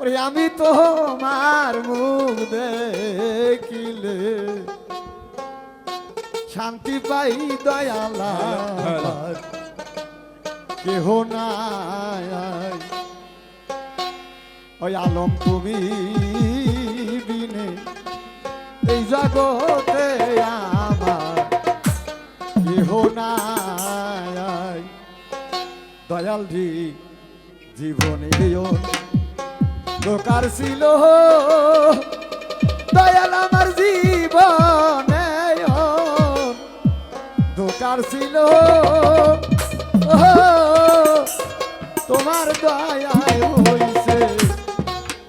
ওরে, আমি তোমার মুখ দেখিলে। শান্তি পাই দয়ালা কেহ নাই। ওই আলম তুমি বিনে, এই জগতে আমার কেহ নাই। দয়াল জি জীবনে দোকার ছিল। দয়াল আমার জীবনে দোকার ছিল। তোমার দয়ায় হইছে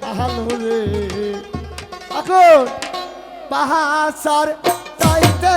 আহালো রে এখন পাহাড় চাইতে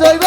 জয়